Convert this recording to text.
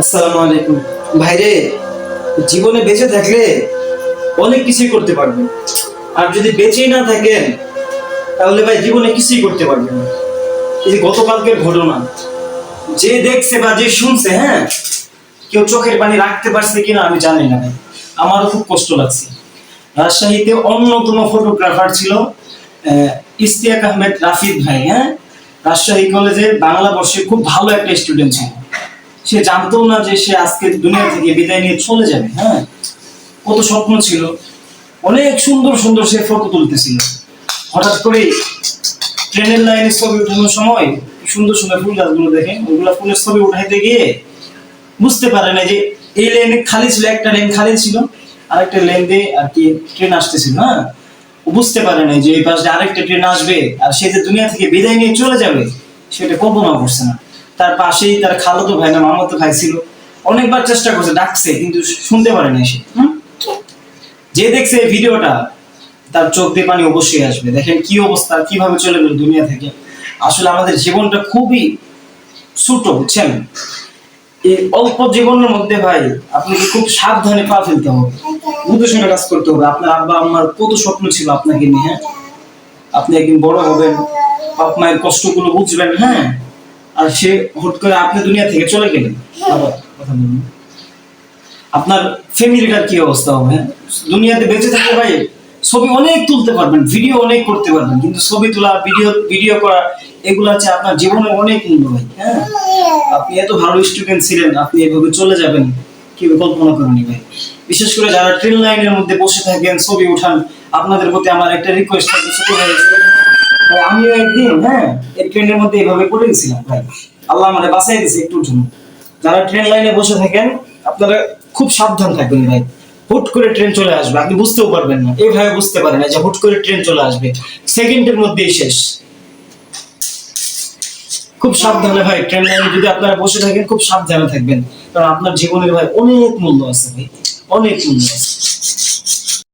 আসসালামু আলাইকুম। ভাইরে জীবনে বেঁচে থাকলে অনেক কিছুই করতে পারবেন। আর যদি বেঁচেই না থাকেন তাহলে ভাই জীবনে কিছুই করতে পারবেন না। এই যে গতকালকের ঘটনা যে দেখছে বা যে শুনছে হ্যাঁ? কেউ চোখের পানি রাখতে পারছে কিনা আমি জানি না। ভাই আমারও খুব কষ্ট লাগছে। রাজশাহীতে অন্য অন্যতম ফটোগ্রাফার ছিল আহ, ইশতিয়াক আহমেদ রাফিদ ভাই হ্যাঁ? রাজশাহী কলেজে বাংলা বর্ষে খুব ভালো একটা স্টুডেন্ট ছিল সে জানতো না যে সে আজকে দুনিয়া থেকে বিদায় নিয়ে চলে যাবে হ্যাঁ? কত স্বপ্ন ছিল। অনেক সুন্দর সুন্দর সে ফটো তুলতেছিল। হঠাৎ করে ট্রেনের লাইনে ছবি উঠানোর সময় সুন্দর সুন্দর ফুল গাছগুলো দেখে, ওগুলা ফুলের ছবি উঠাইতে গিয়ে বুঝতে পারে না যে এই লেনে খালি ছিল, একটা লেন খালি ছিল, আরেকটা লেন দিয়ে আর কি ট্রেন আসতেছিল হ্যাঁ? বুঝতে পারে না যে এই পাশে আরেকটা ট্রেন আসবে, আর সে যে দুনিয়া থেকে বিদায় নিয়ে চলে যাবে, সেটা কল্পনা করছে না। তার পাশেই তার খালাতো ভাই না, মামাতো ভাই ছিল। অনেকবার চেষ্টা করছে, ডাকছে, কিন্তু শুনতে পারে না সে? যে দেখছে এই ভিডিওটা, তার চোখ দিয়ে পানি অবশ্যই আসবে। দেখেন কি অবস্থা, কীভাবে চলে গেল দুনিয়া থেকে। আসলে আমাদের জীবনটা খুবই ছোট, বুঝছেন? এই অল্প জীবনের মধ্যে ভাই, আপনাকে খুব সাবধানে পা ফেলতে হবে। বুঝে শুনে কাজ করতে হবে। আপনার আব্বা, আম্মার কত স্বপ্ন ছিল আপনাকে নিয়ে হ্যাঁ? আপনি একদিন বড় হবেন, বাপ মায়ের কষ্টগুলো বুঝবেন হ্যাঁ? আর সে হুট করে আপনি দুনিয়া থেকে চলে গেলেন। বলুন। আপনার ফ্যামিলিটার কি অবস্থা হবে হ্যাঁ? দুনিয়াতে বেঁচে থাকতে ভাই ছবি অনেক তুলতে পারবেন ভিডিও অনেক করতে পারবেন কিন্তু ছবি তোলা ভিডিও ভিডিও করা এগুলো হচ্ছে আপনার জীবনে অনেক মূল্য ভাই হ্যাঁ? আপনি এত ভালো স্টুডেন্ট ছিলেন আপনি এভাবে চলে যাবেন কি কল্পনা করেনি ভাই? বিশেষ করে যারা ট্রেন লাইনের মধ্যে বসে থাকেন ছবি উঠান আপনাদের প্রতি আমার একটা রিকোয়েস্ট থাকবে ছোট ভাই আমিও একদিন হ্যাঁ এই ট্রেনের মধ্যে এভাবে পড়ে গেছিলাম ভাই। আল্লাহ আমাকে বাঁচাই দিয়েছে একটুর জন্য। যারা ট্রেন লাইনে বসে থাকেন, আপনারা খুব সাবধান থাকবেন ভাই। হুট করে ট্রেন চলে আসবে, আপনি বুঝতেও পারবেন না। এইভাবে বুঝতে পারেন না যে হুট করে ট্রেন চলে আসবে। সেকেন্ডের মধ্যেই শেষ। খুব সাবধানে ভাই, ট্রেন লাইনে যদি আপনারা বসে থাকেন, খুব সাবধানে থাকবেন। কারণ আপনার জীবনের ভাই অনেক মূল্য আছে ভাই, অনেক মূল্য আছে।